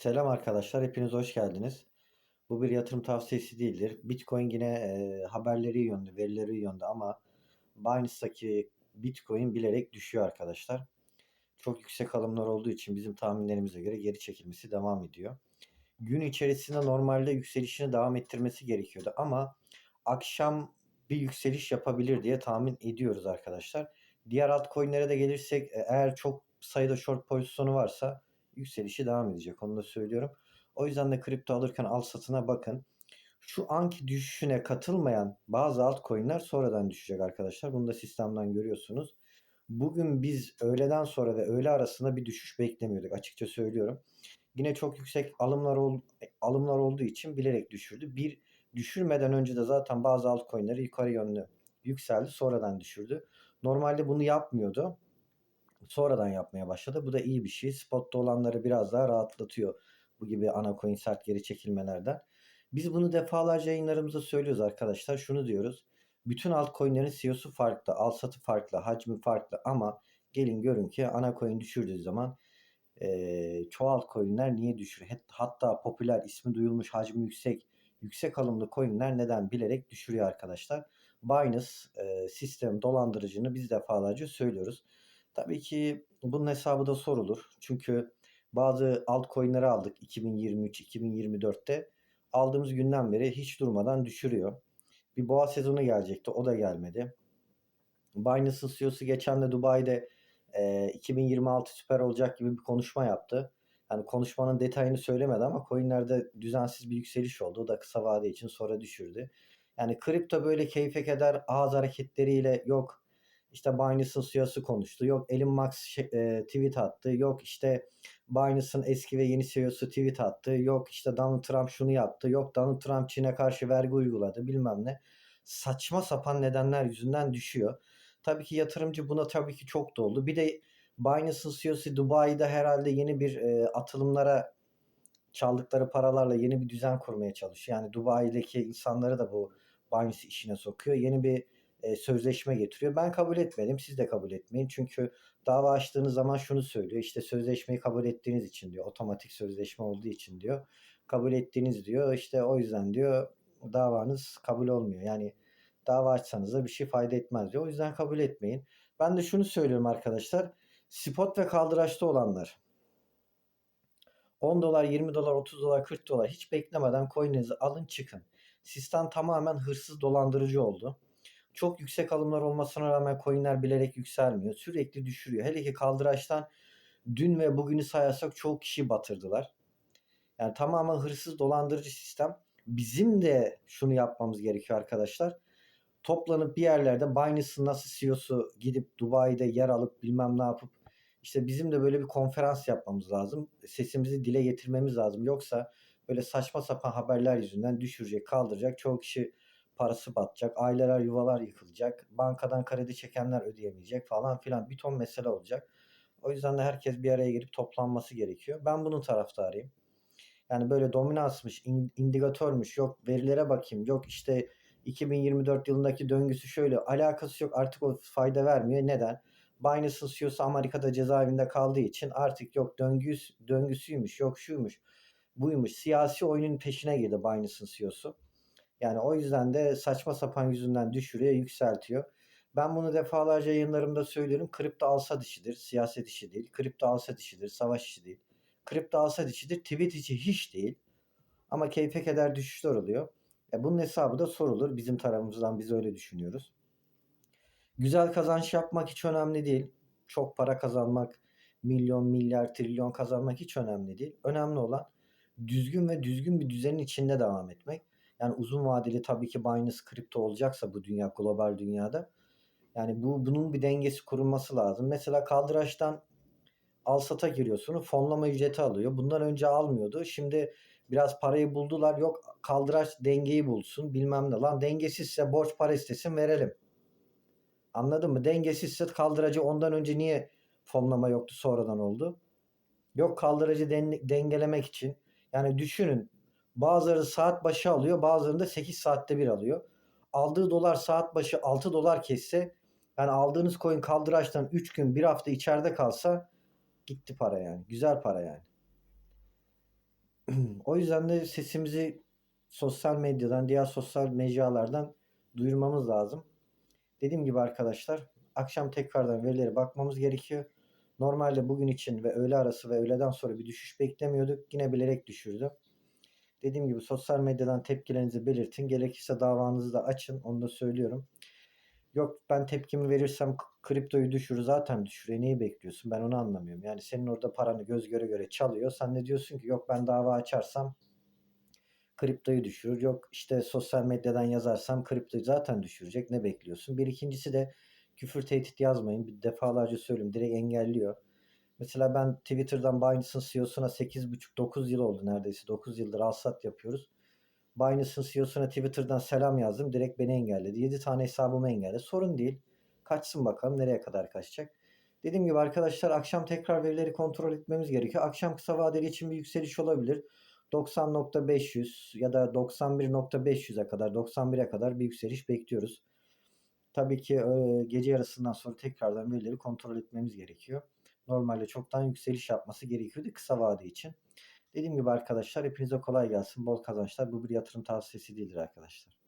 Selam arkadaşlar, hepiniz hoş geldiniz. Bu bir yatırım tavsiyesi değildir. Bitcoin yine e, haberleri yönde, verileri yönde ama Binance'daki Bitcoin bilerek düşüyor arkadaşlar. Çok yüksek alımlar olduğu için bizim tahminlerimize göre geri çekilmesi devam ediyor. Gün içerisinde normalde yükselişini devam ettirmesi gerekiyordu ama akşam bir yükseliş yapabilir diye tahmin ediyoruz arkadaşlar. Diğer altcoin'lere de gelirsek e, eğer çok sayıda short pozisyonu varsa yükselişi devam edecek. Onu da söylüyorum. O yüzden de kripto alırken al satına bakın. Şu anki düşüşüne katılmayan bazı altcoin'ler sonradan düşecek arkadaşlar. Bunu da sistemden görüyorsunuz. Bugün biz öğleden sonra ve öğle arasında bir düşüş beklemiyorduk açıkça söylüyorum. Yine çok yüksek alımlar ol, alımlar olduğu için bilerek düşürdü. Bir düşürmeden önce de zaten bazı altcoin'leri yukarı yönlü yükseldi. Sonradan düşürdü. Normalde bunu yapmıyordu sonradan yapmaya başladı. Bu da iyi bir şey. Spotta olanları biraz daha rahatlatıyor. Bu gibi ana coin sert geri çekilmelerden. Biz bunu defalarca yayınlarımızda söylüyoruz arkadaşlar. Şunu diyoruz. Bütün altcoin'lerin CEO'su farklı, al satı farklı, hacmi farklı ama gelin görün ki ana coin düşürdüğü zaman e, çoğu altcoin'ler niye düşürüyor? Hatta popüler, ismi duyulmuş, hacmi yüksek, yüksek alımlı coin'ler neden bilerek düşürüyor arkadaşlar. Binance e, sistem dolandırıcını biz defalarca söylüyoruz. Tabii ki bunun hesabı da sorulur. Çünkü bazı altcoin'leri aldık 2023-2024'te. Aldığımız günden beri hiç durmadan düşürüyor. Bir boğa sezonu gelecekti. O da gelmedi. Binance'ın CEO'su geçen de Dubai'de e, 2026 süper olacak gibi bir konuşma yaptı. Yani konuşmanın detayını söylemedi ama coinlerde düzensiz bir yükseliş oldu. O da kısa vade için sonra düşürdü. Yani kripto böyle keyfe keder ağız hareketleriyle yok işte Binance'ın CEO'su konuştu. Yok Elon Musk şey, e, tweet attı. Yok işte Binance'ın eski ve yeni CEO'su tweet attı. Yok işte Donald Trump şunu yaptı. Yok Donald Trump Çin'e karşı vergi uyguladı bilmem ne. Saçma sapan nedenler yüzünden düşüyor. Tabii ki yatırımcı buna tabii ki çok doldu. Bir de Binance'ın CEO'su Dubai'de herhalde yeni bir e, atılımlara çaldıkları paralarla yeni bir düzen kurmaya çalışıyor. Yani Dubai'deki insanları da bu Binance işine sokuyor. Yeni bir sözleşme getiriyor. Ben kabul etmedim. Siz de kabul etmeyin. Çünkü dava açtığınız zaman şunu söylüyor. İşte sözleşmeyi kabul ettiğiniz için diyor. Otomatik sözleşme olduğu için diyor. Kabul ettiğiniz diyor. İşte o yüzden diyor davanız kabul olmuyor. Yani dava açsanız da bir şey fayda etmez diyor. O yüzden kabul etmeyin. Ben de şunu söylüyorum arkadaşlar. Spot ve kaldıraçta olanlar 10 dolar, 20 dolar, 30 dolar, 40 dolar hiç beklemeden coin'inizi alın çıkın. Sistem tamamen hırsız dolandırıcı oldu. Çok yüksek alımlar olmasına rağmen coinler bilerek yükselmiyor. Sürekli düşürüyor. Hele ki kaldıraçtan dün ve bugünü sayarsak çok kişi batırdılar. Yani tamamen hırsız dolandırıcı sistem. Bizim de şunu yapmamız gerekiyor arkadaşlar. Toplanıp bir yerlerde Binance'ın nasıl CEO'su gidip Dubai'de yer alıp bilmem ne yapıp işte bizim de böyle bir konferans yapmamız lazım. Sesimizi dile getirmemiz lazım. Yoksa böyle saçma sapan haberler yüzünden düşürecek, kaldıracak. Çoğu kişi parası batacak, aileler yuvalar yıkılacak, bankadan kredi çekenler ödeyemeyecek falan filan bir ton mesele olacak. O yüzden de herkes bir araya girip toplanması gerekiyor. Ben bunun taraftarıyım. Yani böyle dominansmış, indikatörmüş, yok verilere bakayım, yok işte 2024 yılındaki döngüsü şöyle alakası yok artık o fayda vermiyor. Neden? Binance'ın CEO'su Amerika'da cezaevinde kaldığı için artık yok döngüs, döngüsüymüş, yok şuymuş, buymuş. Siyasi oyunun peşine girdi Binance'ın CEO'su. Yani o yüzden de saçma sapan yüzünden düşürüyor, yükseltiyor. Ben bunu defalarca yayınlarımda söylüyorum. Kripto alsa dişidir, siyaset işi değil. Kripto alsa dişidir, savaş işi değil. Kripto alsa dişidir, tweet içi hiç değil. Ama keyfe keder düşüşler oluyor. E bunun hesabı da sorulur. Bizim tarafımızdan biz öyle düşünüyoruz. Güzel kazanç yapmak hiç önemli değil. Çok para kazanmak, milyon, milyar, trilyon kazanmak hiç önemli değil. Önemli olan düzgün ve düzgün bir düzenin içinde devam etmek. Yani uzun vadeli tabii ki Binance kripto olacaksa bu dünya global dünyada yani bu bunun bir dengesi kurulması lazım. Mesela kaldıraçtan al sata giriyorsun. Fonlama ücreti alıyor. Bundan önce almıyordu. Şimdi biraz parayı buldular. Yok kaldıraç dengeyi bulsun. Bilmem ne. Lan dengesizse borç para istesin verelim. Anladın mı? Dengesizse kaldıracı ondan önce niye fonlama yoktu sonradan oldu? Yok kaldıracı den- dengelemek için. Yani düşünün Bazıları saat başı alıyor, bazılarında 8 saatte bir alıyor. Aldığı dolar saat başı 6 dolar kesse yani aldığınız coin kaldıraçtan 3 gün 1 hafta içeride kalsa gitti para yani. Güzel para yani. O yüzden de sesimizi sosyal medyadan, diğer sosyal mecralardan duyurmamız lazım. Dediğim gibi arkadaşlar, akşam tekrardan verilere bakmamız gerekiyor. Normalde bugün için ve öğle arası ve öğleden sonra bir düşüş beklemiyorduk. Yine bilerek düşürdü. Dediğim gibi sosyal medyadan tepkilerinizi belirtin. Gerekirse davanızı da açın. Onu da söylüyorum. Yok ben tepkimi verirsem kriptoyu düşürür zaten düşürüyor. Neyi bekliyorsun? Ben onu anlamıyorum. Yani senin orada paranı göz göre göre çalıyor. Sen de diyorsun ki yok ben dava açarsam kriptoyu düşürür. Yok işte sosyal medyadan yazarsam kriptoyu zaten düşürecek. Ne bekliyorsun? Bir ikincisi de küfür tehdit yazmayın. Bir defalarca söylüyorum. Direkt engelliyor. Mesela ben Twitter'dan Binance'ın CEO'suna 8,5-9 yıl oldu neredeyse. 9 yıldır alsat yapıyoruz. Binance'ın CEO'suna Twitter'dan selam yazdım. Direkt beni engelledi. 7 tane hesabımı engelledi. Sorun değil. Kaçsın bakalım nereye kadar kaçacak. Dediğim gibi arkadaşlar akşam tekrar verileri kontrol etmemiz gerekiyor. Akşam kısa vadeli için bir yükseliş olabilir. 90.500 ya da 91.500'e kadar 91'e kadar bir yükseliş bekliyoruz. Tabii ki gece yarısından sonra tekrardan verileri kontrol etmemiz gerekiyor. Normalde çoktan yükseliş yapması gerekiyordu kısa vade için. Dediğim gibi arkadaşlar hepinize kolay gelsin. Bol kazançlar. Bu bir yatırım tavsiyesi değildir arkadaşlar.